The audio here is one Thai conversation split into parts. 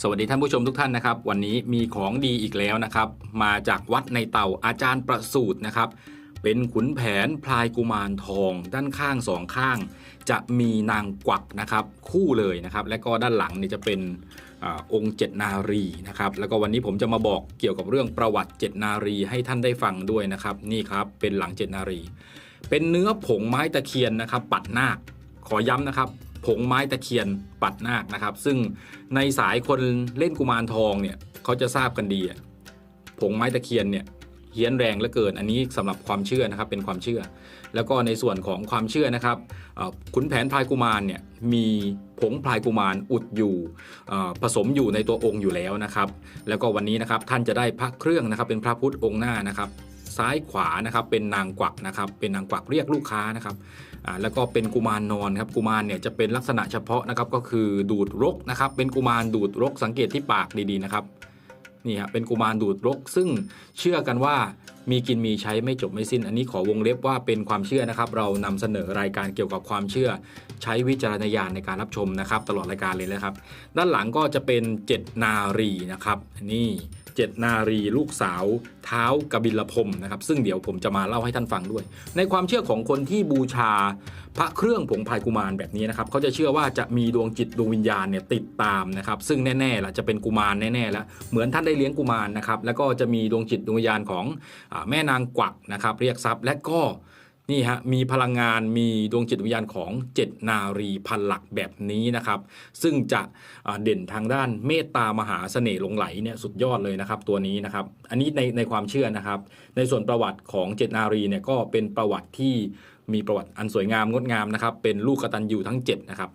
สวัสดีท่านผู้ชมทุกท่านนะครับ วันนี้มีของดีอีกแล้วนะครับ มาจากวัดในเต่าอาจารย์ประสูตรนะครับ เป็นขุนแผนพลายกุมารทอง ด้านข้างสองข้าง จะมีนางกวักนะครับคู่เลยนะครับ และก็ด้านหลังนี่จะเป็นอองค์เจ็ดนารีนะครับ แล้วก็วันนี้ผมจะมาบอกเกี่ยวกับเรื่องประวัติเจ็ดนารีให้ท่านได้ฟังด้วยนะครับ นี่ครับเป็นหลังเจ็ดนารี เป็นเนื้อผงไม้ตะเคียนนะครับ ปัดนาคขอย้ำนะครับ ผงไม้ตะเคียนปัดนาคนะครับ ซึ่งในสายคนเล่นกุมารทองเนี่ยเขาจะทราบกันดีผงไม้ตะเคียนเนี่ยเฮี้ยนแรงเหลือเกิน อันนี้สำหรับความเชื่อนะครับเป็นความเชื่อ แล้วก็ในส่วนของความเชื่อนะครับขุนแผนพลายกุมารเนี่ยมีผงพลายกุมารอุดอยู่ผสมอยู่ในตัวองค์อยู่แล้วนะครับ แล้วก็วันนี้นะครับท่านจะได้พระเครื่องนะครับเป็นพระพุทธองค์หน้านะครับ ซ้ายขวานะครับเป็นนางกวักนะครับเป็นนางกวักเรียกลูกค้านะครับ อ่าแล้วก็เป็นกุมารนอนครับกุมารเนี่ยจะเป็นลักษณะเฉพาะนะครับก็คือดูดรกนะครับ เป็นกุมารดูดรกสังเกตที่ปากดีๆนะครับนี่ฮะเป็นกุมารดูดรกซึ่งเชื่อกันว่า มีกินมีใช้ไม่จบไม่สิ้น อันนี้ขอวงเล็บว่าเป็นความเชื่อนะครับ เรานำเสนอรายการเกี่ยวกับความเชื่อ ใช้วิจารณญาณในการรับชมนะครับ ตลอดรายการเลยนะครับ ด้านหลังก็จะเป็นเจ็ดนารีนะครับนี่เจ็ดนารีลูกสาวเท้ากบิลพรมนะครับ ซึ่งเดี๋ยวผมจะมาเล่าให้ท่านฟังด้วย ในความเชื่อของคนที่บูชา พระเครื่องผงพายกุมารแบบนี้นะครับเขาจะเชื่อว่าจะมีดวงจิตดวงวิญญาณเนี่ยติดตามนะครับซึ่งแน่ๆล่ะจะเป็นกุมารแน่ๆแล้วเหมือนท่านได้เลี้ยงกุมารนะครับแล้วก็จะมีดวงจิตดวงวิญญาณของอแม่นางกวักนะครับเรียกทรัพย์และก็นี่ฮะมีพลังงานมีดวงจิตวิญญาณของเจ็ดนารีพันหลักแบบนี้นะครับ ซึ่งจะเด่นทางด้านเมตตามหาเสน่ห์หลงไหลเนี่ยสุดยอดเลยนะครับตัวนี้นะครับ อันนี้ในในความเชื่อนะครับ ในส่วนประวัติของเจ็ดนารีเนี่ยก็เป็นประวัติที่ มีประวัติอันสวยงามงดงามนะครับ เป็นลูกกตัญญูทั้ง7นะครับ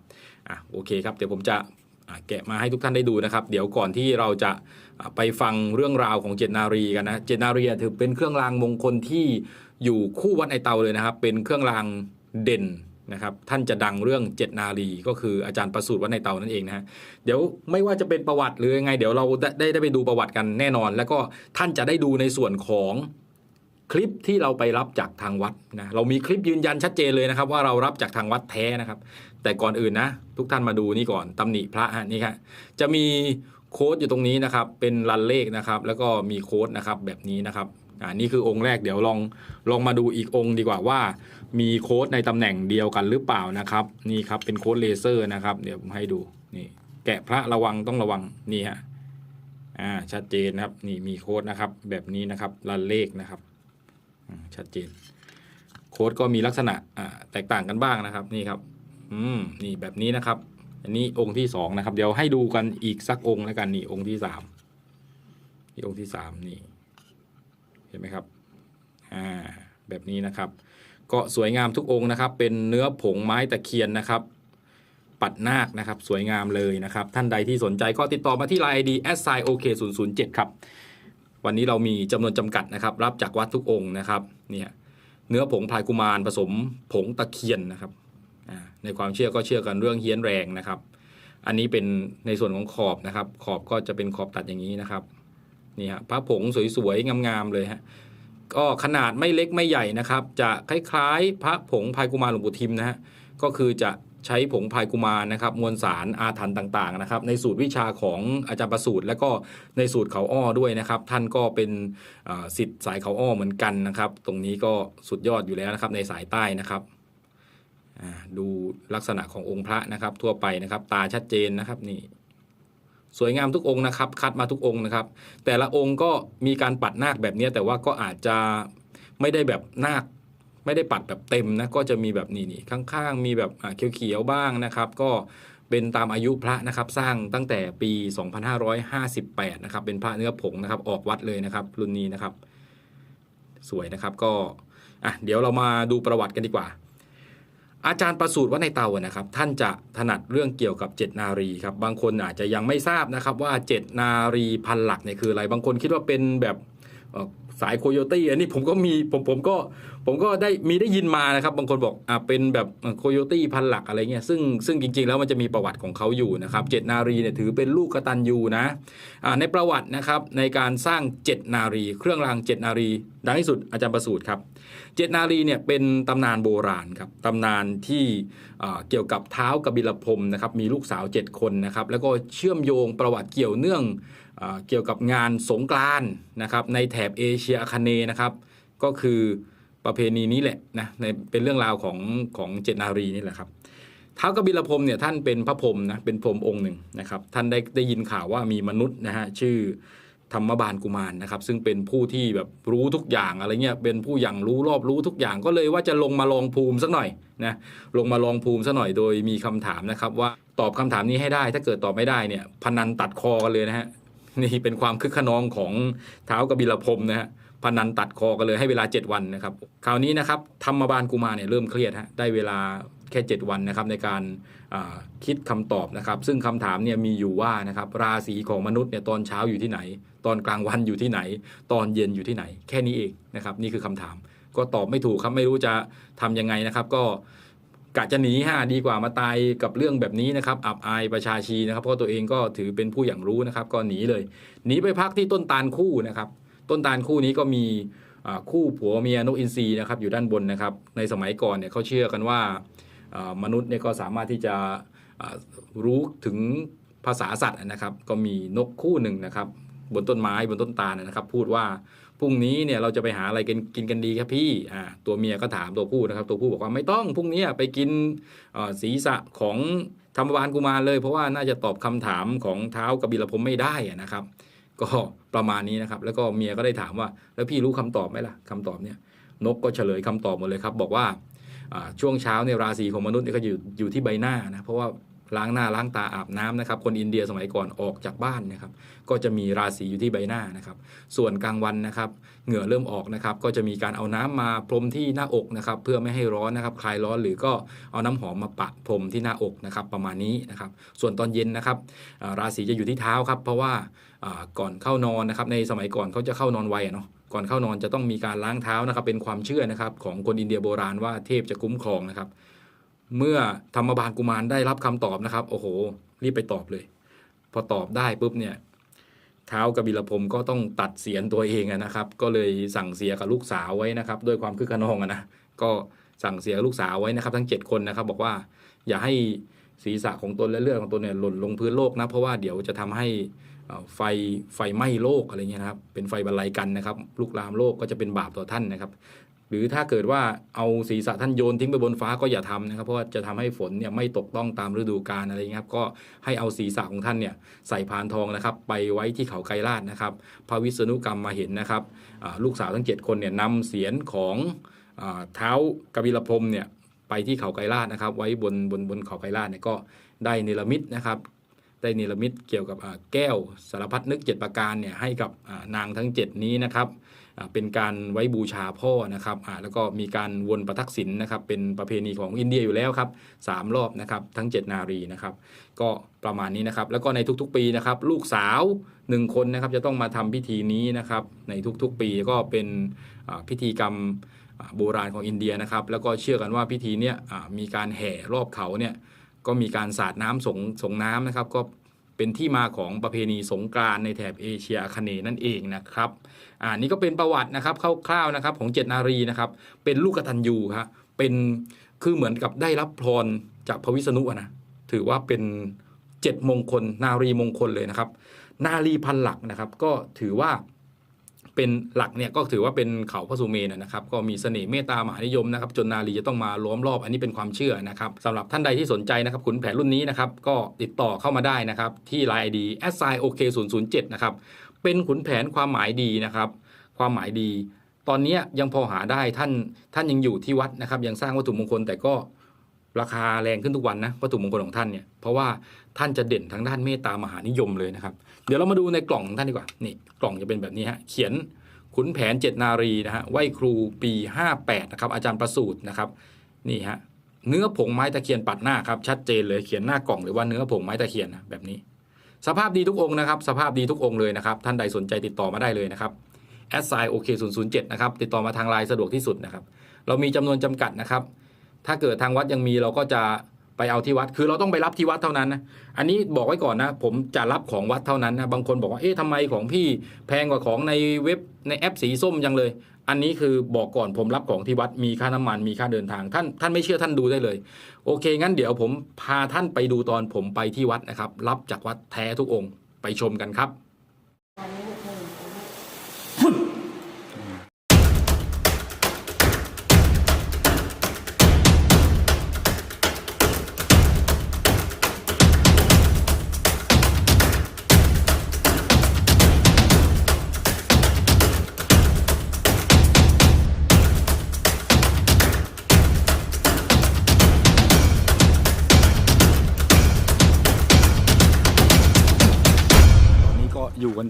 อะโอเคครับเดี๋ยวผมจะแกะมาให้ทุกท่านได้ดูนะครับ เดี๋ยวก่อนที่เราจะไปฟังเรื่องราวของเจนารีกันนะเจนารีถือเป็นเครื่องรางมงคลที่อยู่คู่วัดไอเตาเลยนะครับ เป็นเครื่องรางเด่นนะครับท่านจะดังเรื่องเจ็ดนารีก็คืออาจารย์ประสูตรวัดในเตานั่นเองนะฮะเดี๋ยวไม่ว่าจะเป็นประวัติหรือยังไง เดี๋ยวเราได้ได้ไปดูประวัติกันแน่นอน แล้วก็ท่านจะได้ดูในส่วนของ คลิปที่เราไปรับจากทางวัดนะเรามีคลิปยืนยันชัดเจนเลยนะครับ ว่าเรารับจากทางวัดแท้นะครับ แต่ก่อนอื่นนะ ทุกท่านมาดูนี่ก่อนตำหนิพระฮะนี่ครับจะมีโค้ดอยู่ตรงนี้นะครับ เป็นรันเลขนะครับ แล้วก็มีโค้ดนะครับแบบนี้นะครับอ่านี่คือองค์แรกเดี๋ยวลองลองมาดูอีกองค์ดีกว่าว่า มีโค้ดในตำแหน่งเดียวกันหรือเปล่านะครับ นี่ครับเป็นโค้ดเลเซอร์นะครับ เดี๋ยวผมให้ดูนี่ แกะพระระวังต้องระวังนี่ฮะอ่าชัดเจนนะครับ นี่มีโค้ดนะครับ แบบนี้นะครับรันเลขนะครับ ชัดเจน โค้ดก็มีลักษณะแตกต่างกันบ้างนะครับ นี่ครับ อืมนี่แบบนี้นะครับ อันนี้องค์ที่สองนะครับ เดี๋ยวให้ดูกันอีกสักองค์แล้วกันนี่องค์ที่สามนี่องค์ที่สามนี่ เห็นไหมครับ อ่า แบบนี้นะครับ ก็สวยงามทุกองค์นะครับ เป็นเนื้อผงไม้ตะเคียนนะครับปัดนาคนะครับ สวยงามเลยนะครับ ท่านใดที่สนใจก็ติดต่อมาที่ Line ID s i o k 0 0 7ครับ วันนี้เรามีจำนวนจำกัดนะครับ รับจากวัดทุกองค์นะครับเนี่ยเนื้อผงพลายกุมารผสมผงตะเคียนนะครับในความเชื่อก็เชื่อกันเรื่องเฮี้ยนแรงนะครับ อันนี้เป็นในส่วนของขอบนะครับ ขอบก็จะเป็นขอบตัดอย่างนี้นะครับนี่ฮะพระผงสวยๆงามๆเลยฮะก็ขนาดไม่เล็กไม่ใหญ่นะครับ จะคล้ายๆ พระผงพายกุมารหลวงปู่ทิมนะฮะก็คือจะ ใช้ผงพายกุมารนะครับมวลสารอาถรรพ์ต่างๆนะครับ ในสูตรวิชาของอาจารย์ประสูตรและก็ในสูตรเขาอ้อด้วยนะครับ ท่านก็เป็นสิทธิ์สายเขาอ้อเหมือนกันนะครับ ตรงนี้ก็สุดยอดอยู่แล้วนะครับ ในสายใต้นะครับดูลักษณะขององค์พระนะครับ ทั่วไปนะครับ ตาชัดเจนนะครับนี่สวยงามทุกองค์นะครับ คัดมาทุกองค์นะครับ แต่ละองค์ก็มีการปัดนาคแบบนี้แต่ว่าก็อาจจะไม่ได้แบบนาค ไม่ได้ปัดแบบเต็มนะก็จะมีแบบนี่นี่ข้างๆ มีแบบเขียวๆบ้างนะครับ ก็เป็นตามอายุพระนะครับสร้างตั้งแต่ปี 2558 นะครับ เป็นพระเนื้อผงนะครับ ออกวัดเลยนะครับ รุ่นนี้นะครับ สวยนะครับก็อะเดี๋ยวเรามาดูประวัติกันดีกว่า อาจารย์ประสูตรว่าในเตานะครับ ท่านจะถนัดเรื่องเกี่ยวกับเจ็ดนารีครับบางคนอาจจะยังไม่ทราบนะครับ ว่าเจ็ดนารีพันหลักเนี่ยคืออะไรบางคนคิดว่าเป็นแบบ สายโคโยตี้อันนี้ผมก็มีผมผมก็ผมก็ได้มีได้ยินมานะครับ บางคนบอกอ่าเป็นแบบโคโยตี้พันหลักอะไรเงี้ยซึ่งซึ่งจริง ๆ แล้วมันจะมีประวัติของเขาอยู่นะครับเจ็ดนารีเนี่ยถือเป็นลูกกตัญญูนะอ่าในประวัตินะครับในการสร้างเจ็ดนารี เครื่องรางเจ็ดนารี ดังที่สุดอาจารย์ประสูตรครับเจ็ดนารีเนี่ยเป็นตำนานโบราณครับตำนานที่อ่าเกี่ยวกับเท้ากบิลพรมนะครับมีลูกสาวเจ็ดคนนะครับแล้วก็เชื่อมโยงประวัติเกี่ยวเนื่องอ่าเกี่ยวกับงานสงกรานนะครับในแถบเอเชียอาคเนนะครับ ก็คือประเพณีนี้แหละนะในเป็นเรื่องราวของของเจตนารีนี่แหละครับท้าวกบิลพรมเนี่ยท่านเป็นพระพรมนะเป็นพรมองค์หนึ่งนะครับท่านได้ได้ยินข่าวว่ามีมนุษย์นะฮะชื่อธรรมบาลกุมารนะครับซึ่งเป็นผู้ที่แบบรู้ทุกอย่างอะไรเงี้ยเป็นผู้อย่างรู้รอบรู้ทุกอย่างก็เลยว่าจะลงมาลองภูมิสักหน่อยนะลงมาลองภูมิสักหน่อยโดยมีคำถามนะครับว่าตอบคำถามนี้ให้ได้ ถ้าเกิดตอบไม่ได้เนี่ยพนันตัดคอกันเลยนะฮะ นี่เป็นความคึกขนองของเท้ากบิลพรมนะฮะพนันตัดคอกันเลยให้เวลา 7 วันนะครับคราวนี้นะครับธรรมบาลกุมารเนี่ยเริ่มเครียดฮะได้เวลาแค่ 7 วันนะครับในการคิดคำตอบนะครับ ซึ่งคำถามเนี่ยมีอยู่ว่านะครับราศีของมนุษย์เนี่ยตอนเช้าอยู่ที่ไหน ตอนกลางวันอยู่ที่ไหน ตอนเย็นอยู่ที่ไหน แค่นี้เองนะครับนี่คือคำถาม ก็ตอบไม่ถูกครับไม่รู้จะทำยังไงนะครับ ก็ กะจะหนีฮะดีกว่ามาตายกับเรื่องแบบนี้นะครับอับอายประชาชีนะครับเพราะตัวเองก็ถือเป็นผู้อย่างรู้นะครับ ก็หนีเลยหนีไปพักที่ต้นตาลคู่นะครับ ต้นตาลคู่นี้ก็มีคู่ผัวเมียนกอินทรีนะครับอยู่ด้านบนนะครับ ในสมัยก่อนเนี่ยเขาเชื่อกันว่ามนุษย์เนี่ยก็สามารถที่จะรู้ถึงภาษาสัตว์นะครับ ก็มีนกคู่หนึ่งนะครับ บนต้นไม้บนต้นตาลนะครับ พูดว่า พรุ่งนี้เนี่ยเราจะไปหาอะไรกันกินกันดีครับพี่อ่าตัวเมียก็ถามตัวผู้นะครับ ตัวผู้บอกว่าไม่ต้องพรุ่งนี้ไปกินศีรษะของธรรมบาลกุมารเลย เพราะว่าน่าจะตอบคำถามของเท้ากบิลพมไม่ได้นะครับ ก็ประมาณนี้นะครับ แล้วก็เมียก็ได้ถามว่า แล้วพี่รู้คำตอบไหมล่ะคำตอบเนี่ยนกก็เฉลยคำตอบหมดเลยครับ บอกว่าอ่าช่วงเช้าเนี่ยราศีของมนุษย์เนี่ยก็อยู่อยู่ที่ใบหน้านะเพราะว่า ล้างหน้าล้างตาอาบน้ำนะครับ คนอินเดียสมัยก่อนออกจากบ้านนะครับ ก็จะมีราศีอยู่ที่ใบหน้านะครับ ส่วนกลางวันนะครับเหงื่อเริ่มออกนะครับ ก็จะมีการเอาน้ำมาพรมที่หน้าอกนะครับ เพื่อไม่ให้ร้อนนะครับ คลายร้อนหรือก็เอาน้ำหอมมาปะพรมที่หน้าอกนะครับ ประมาณนี้นะครับ ส่วนตอนเย็นนะครับราศีจะอยู่ที่เท้าครับ เพราะว่าก่อนเข้านอนนะครับ ในสมัยก่อนเขาจะเข้านอนไวเนาะก่อนเข้านอนจะต้องมีการล้างเท้านะครับ เป็นความเชื่อนะครับ ของคนอินเดียโบราณว่าเทพจะคุ้มครองนะครับ เมื่อธรรมบาลกุมารได้รับคำตอบนะครับ โอ้โห รีบไปตอบเลย พอตอบได้ปุ๊บเนี่ยเท้ากบิลพรมก็ต้องตัดเสียนตัวเองนะครับ ก็เลยสั่งเสียกับลูกสาวไว้นะครับ ด้วยความคึกขนองนะก็สั่งเสียลูกสาวไว้นะครับ ทั้ง 7 คนนะครับ บอกว่าอย่าให้ศีรษะของตนและเลือดของตนเนี่ยหล่นลงพื้นโลกนะ เพราะว่าเดี๋ยวจะทำให้ไฟไฟไหม้โลกอะไรเงี้ยนะครับ เป็นไฟบรรลัยกันนะครับลุกลามโลกก็จะเป็นบาปต่อท่านนะครับ หรือถ้าเกิดว่าเอาศีรษะท่านโยนทิ้งไปบนฟ้าก็อย่าทำนะครับ เพราะว่าจะทำให้ฝนเนี่ยไม่ตกต้องตามฤดูกาลอะไรเงี้ยครับก็ให้เอาศีรษะของท่านเนี่ยใส่พานทองนะครับ ไปไว้ที่เขาไกรลาดนะครับ พระวิษณุกรรมมาเห็นนะครับลูกสาวทั้ง 7 คนเนี่ยนำเสียนของเท้ากบิลพรมเนี่ยไปที่เขาไกรลาดนะครับ ไว้บนบนบนเขาไกรลาดเนี่ยก็ได้เนรมิตนะครับได้เนรมิตเกี่ยวกับแก้วสารพัดนึกเจ็ดประการเนี่ยให้กับนางทั้ง 7 นี้นะครับ เป็นการไว้บูชาพ่อนะครับแล้วก็มีการวนประทักษิณนะครับเป็นประเพณีของอินเดียอยู่แล้วครับสามรอบนะครับทั้ง 7 นารีนะครับก็ประมาณนี้นะครับแล้วก็ในทุกๆปีนะครับลูกสาวหนึ่งคนนะครับจะต้องมาทำพิธีนี้นะครับในทุกๆปีก็เป็นพิธีกรรมโบราณของอินเดียนะครับแล้วก็เชื่อกันว่าพิธีเนี้ยมีการแห่รอบเขาเนี่ยก็มีการสาดน้ำสงสงน้ำนะครับ ก็ เป็นที่มาของประเพณีสงกรานต์ในแถบเอเชียอาคเนย์นั่นเองนะครับอ่านี่ก็เป็นประวัตินะครับคร่าวๆนะครับของเจตนารีนะครับเป็นลูกกตัญญูครับเป็นคือเหมือนกับได้รับพรจากพระวิษณุนะถือว่าเป็นเจ็ดมงคล นารีมงคลเลยนะครับ นารีพันหลักนะครับ ก็ถือว่า เป็นหลักเนี่ยก็ถือว่าเป็นเขาพระสุเมนนะครับ ก็มีเสน่ห์เมตตามหานิยมนะครับจนนารีจะต้องมาล้อมรอบอันนี้เป็นความเชื่อนะครับสำหรับท่านใดที่สนใจนะครับขุนแผนรุ่นนี้นะครับก็ติดต่อเข้ามาได้นะครับที่ Line ID s i o k 0 0 7นย์ศูนย์เจ็ดนะครับเป็นขุนแผนความหมายดีนะครับความหมายดี ตอนนี้ยังพอหาได้ท่านท่านยังอยู่ที่วัดนะครับยังสร้างวัตถุมงคลแต่ก็ ราคาแรงขึ้นทุกวันนะวัตถุมงคลของท่านเนี่ยเพราะว่าท่านจะเด่นทางด้านเมตตามหานิยมเลยนะครับ เดี๋ยวเรามาดูในกล่องของท่านดีกว่านี่กล่องจะเป็นแบบนี้ฮะเขียนขุนแผนเจ็ดนารีนะฮะไหวครูปี 58นะครับอาจารย์ประสูตรนะครับนี่ฮะเนื้อผงไม้ตะเคียนปัดหน้าครับชัดเจนเลยเขียนหน้ากล่องหรือว่าเนื้อผงไม้ตะเคียนนะแบบนี้ สภาพดีทุกองค์นะครับ สภาพดีทุกองค์เลยนะครับ ท่านใดสนใจติดต่อมาได้เลยนะครับแอดไซน์โอเค007นะครับติดต่อมาทางไลน์สะดวกที่สุดนะครับเรามีจำนวนจำกัดนะครับ ถ้าเกิดทางวัดยังมีเราก็จะไปเอาที่วัด คือเราต้องไปรับที่วัดเท่านั้นนะ อันนี้บอกไว้ก่อนนะ ผมจะรับของวัดเท่านั้นนะ บางคนบอกว่า เอ๊ะทำไมของพี่แพงกว่าของในเว็บในแอปสีส้มยังเลย อันนี้คือบอกก่อนผมรับของที่วัด มีค่าน้ำมัน มีค่าเดินทาง ท่านท่านไม่เชื่อท่านดูได้เลย โอเค งั้นเดี๋ยวผมพาท่านไปดูตอนผมไปที่วัดนะครับ รับจากวัดแท้ทุกองค์ ไปชมกันครับ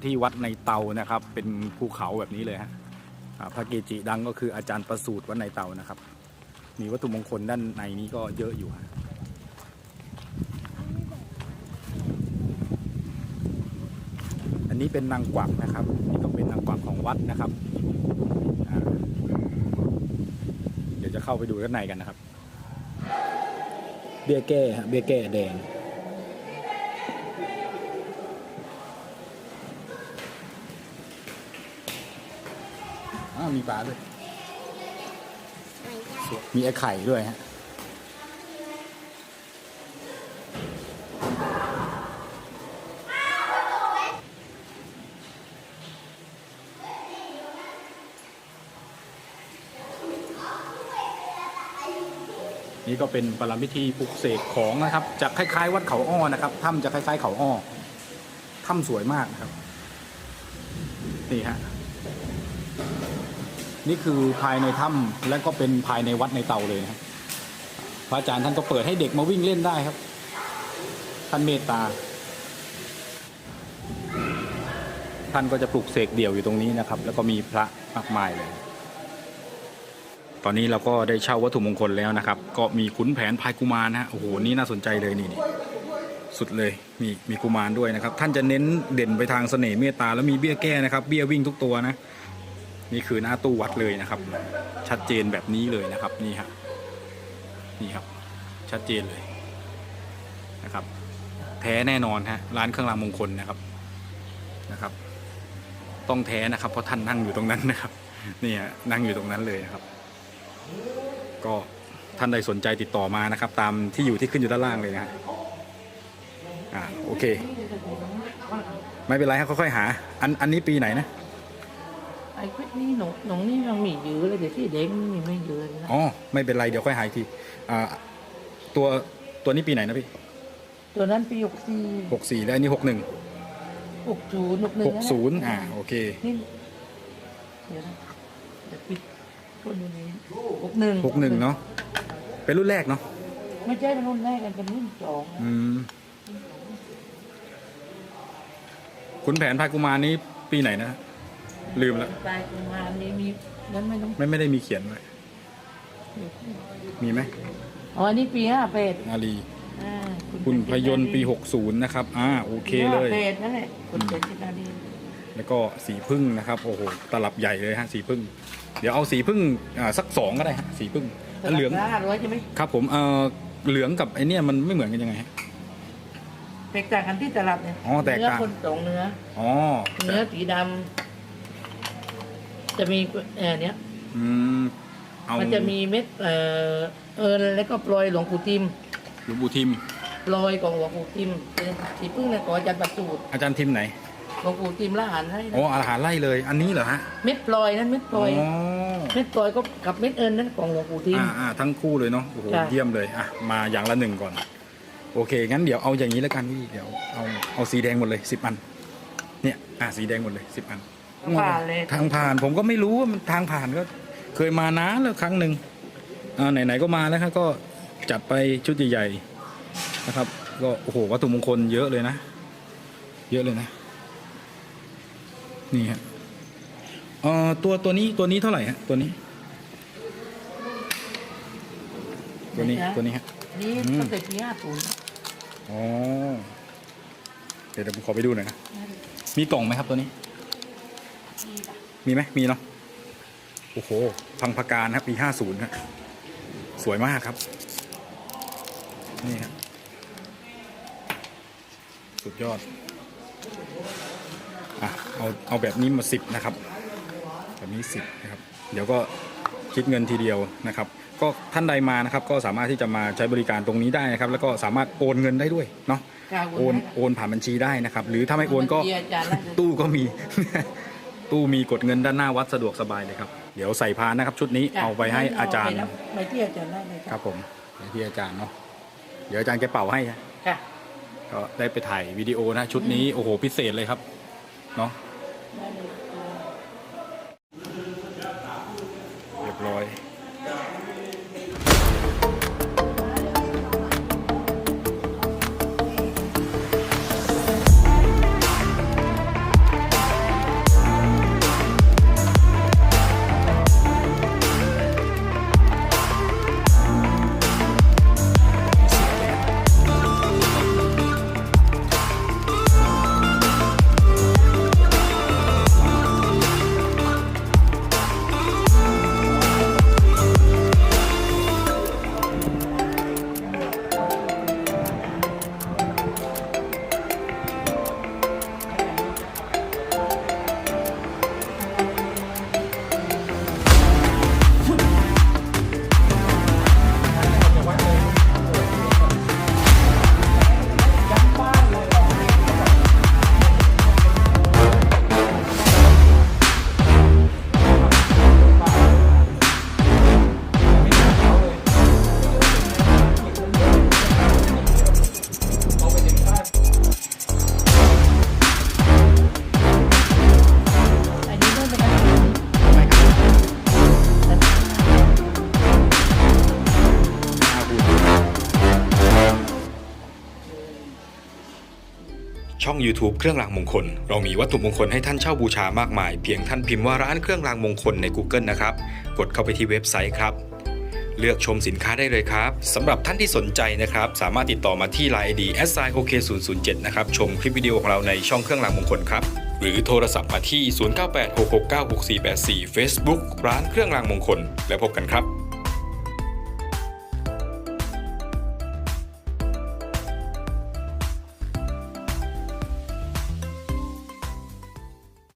ที่วัดในเตานะครับ เป็นภูเขาแบบนี้เลยฮะพระเกจิดังก็คืออาจารย์ประสูตรวัดในเตานะครับ มีวัตถุมงคลด้านในนี้ก็เยอะอยู่ฮะอันนี้เป็นนางกวักนะครับนี่ก็เป็นนางกวักของวัดนะครับ เดี๋ยวจะเข้าไปดูด้านในกันนะครับ เบี้ยแก้ฮะเบี้ยแก้แดง มีปลาด้วย มีไอ้ไข่ด้วยฮะนี่ก็เป็นปรมิธีปลุกเสกของนะครับจะคล้ายๆ วัดเขาอ้อนะครับถ้ำจะคล้ายๆเขาอ้อถ้ำสวยมากนะครับ นี่ฮะ นี่คือภายในถ้ำและก็เป็นภายในวัดในเตาเลยนะครับพระอาจารย์ท่านก็เปิดให้เด็กมาวิ่งเล่นได้ครับ ท่านเมตตา ท่านก็จะปลุกเสกเดี่ยวอยู่ตรงนี้นะครับ แล้วก็มีพระมากมายเลย ตอนนี้เราก็ได้เช่าวัตถุมงคลแล้วนะครับ ก็มีขุนแผนพายกุมารนะฮะโอ้โหนี่น่าสนใจเลยนี่นี่สุดเลยมีมีกุมารด้วยนะครับ ท่านจะเน้นเด่นไปทางเสน่ห์เมตตาแล้วมีเบี้ยแก้นะครับ เบี้ยวิ่งทุกตัวนะ นี่คือหน้าตู้วัดเลยนะครับ ชัดเจนแบบนี้เลยนะครับนี่ครับนี่ครับ ชัดเจนเลยนะครับ แท้แน่นอนฮะร้านเครื่องรางมงคลนะครับนะครับ ต้องแท้นะครับเพราะท่านนั่งอยู่ตรงนั้นนะครับนี่ฮะนั่งอยู่ตรงนั้นเลยนะครับ ก็ท่านใดสนใจติดต่อมานะครับ ตามที่อยู่ที่ขึ้นอยู่ด้านล่างเลยนะฮะอ่าโอเค ไม่เป็นไรครับค่อยๆหา อันอันนี้ปีไหนนะ ไอ้คลิปนี้หนงหนงนี่ยังมีเยอะเลยแต่ที่เด็กนี่มีไม่เยอะเลยนะอ๋อไม่เป็นไรเดี๋ยวค่อยหาอีกทีอ่าตัวตัวนี้ปีไหนนะพี่ตัวนั้นปีหกสี่หกสี่แล้วอันนี้หกหนึ่งหกศูนย์หกหนึ่งหกศูนย์อ่าโอเคนี่เดี๋ยวนะเดี๋ยวปิดคนนี้หกหนึ่งหกหนึ่งเนาะเป็นรุ่นแรกเนาะไม่ใช่เป็นรุ่นแรกกันเป็นรุ่นสองนะอืมขุนแผนพายกุมารนี้ปีไหนนะ ลืมแล้วตายประมาณนี้มีนั้นไม่ต้องไม่ไม่ได้มีเขียนไว้มีไหมอ๋ออันนี้ปีห้าแปดอารีอ่าคุณพยนต์ปี 60 นะครับ อ่า โอเคเลยปีห้าแปดนั่นแหละคุณเป็นจิตนาดีแล้วก็สีพึ่งนะครับ โอ้โห ตลับใหญ่เลยฮะ สีพึ่ง เดี๋ยวเอาสีพึ่งอ่าสักสองก็ได้ฮะ สีพึ่งแล้วเหลือง ห้าร้อยใช่ไหมครับผม เอ่อ เหลืองกับไอเนี่ยมันไม่เหมือนกันยังไงฮะแตกต่างกันที่ตลับเนี่ยอ๋อแตกต่าง เนื้อคนสองเนื้อ อ๋อ เนื้อสีดำ จะมีเออเนี้ยอืมเอามันจะมีเม็ดเอ่อเอิญแล้วก็ปลอยหลวงปู่ทิมหลวงปู่ทิม ปลอยของหลวงปู่ทิมเป็นสีพึ่งในขออาจารย์ประสูตรอาจารย์ทิมไหนหลวงปู่ทิมละหันให้นะอ๋ออาหารไล่เลย อันนี้เหรอฮะเม็ดปลอยนั้นเม็ดปลอย อ๋อเม็ดปลอยก็กับเม็ดเอิญนั้นของหลวงปู่ทิม อ่าอ่าทั้งคู่เลยเนาะโอ้โหจ้ะเยี่ยมเลยอะมาอย่างละหนึ่งก่อน โอเคงั้นเดี๋ยวเอาอย่างนี้แล้วกันพี่เดี๋ยวเอาเอาสีแดงหมดเลยสิบอัน เนี่ยอะสีแดงหมดเลยสิบอัน ผ่านเลย ทางผ่านผมก็ไม่รู้ว่ามันทางผ่านก็ เคยมานานแล้วครั้งหนึ่งอ่าไหนๆก็มาแล้วครับก็จัดไปชุดใหญ่ๆนะครับ ก็โอ้โหวัตถุมงคลเยอะเลยนะ เยอะเลยนะ นี่ฮะเอ่อตัวตัวนี้ตัวนี้เท่าไหร่ฮะตัวนี้ ตัวนี้ตัวนี้ฮะ นี่อืมตั้งแต่ปีห้าศูนย์อ๋อเดี๋ยวเดี๋ยวผมขอไปดูหน่อยนะ มีกล่องไหมครับตัวนี้ มีไหมมีเนาะโอ้โหพังพการครับปีห้าศูนย์ครับสวยมากครับ นี่ครับสุดยอดอะเอาเอาแบบนี้มาสิบนะครับ แบบนี้สิบนะครับ เดี๋ยวก็คิดเงินทีเดียวนะครับ ก็ท่านใดมานะครับ ก็สามารถที่จะมาใช้บริการตรงนี้ได้นะครับ แล้วก็สามารถโอนเงินได้ด้วยเนาะค่ะโอนโอนผ่านบัญชีได้นะครับ หรือถ้าไม่โอนก็บัญชีอาจารย์ได้เลยตู้ก็มี ตู้มีกดเงินด้านหน้าวัดสะดวกสบายเลยครับ เดี๋ยวใส่พานนะครับ ชุดนี้จ้ะเอาไปให้อาจารย์ไปบไปที่อาจารย์ได้เลยครับผมไปที่อาจารย์เนาะเดี๋ยวอาจารย์แกเป่าให้นะค่ะก็ได้ไปถ่ายวิดีโอนะ ชุดนี้โอ้โหพิเศษเลยครับเนาะได้เลยเรียบร้อย YouTube เครื่องรางมงคล เรามีวัตถุมงคลให้ท่านเช่าบูชามากมาย เพียงท่านพิมพ์ว่าร้านเครื่องรางมงคลใน Google นะครับ กดเข้าไปที่เว็บไซต์ครับ เลือกชมสินค้าได้เลยครับสำหรับท่านที่สนใจนะครับ สามารถติดต่อมาที่ Line ID s i o k 0 0 7นะครับ ชมคลิปวิดีโอของเราในช่องเครื่องรางมงคลครับ หรือโทรศัพท์มาที่ 0986696484 Facebook ร้านเครื่องรางมงคล แล้วพบกันครับ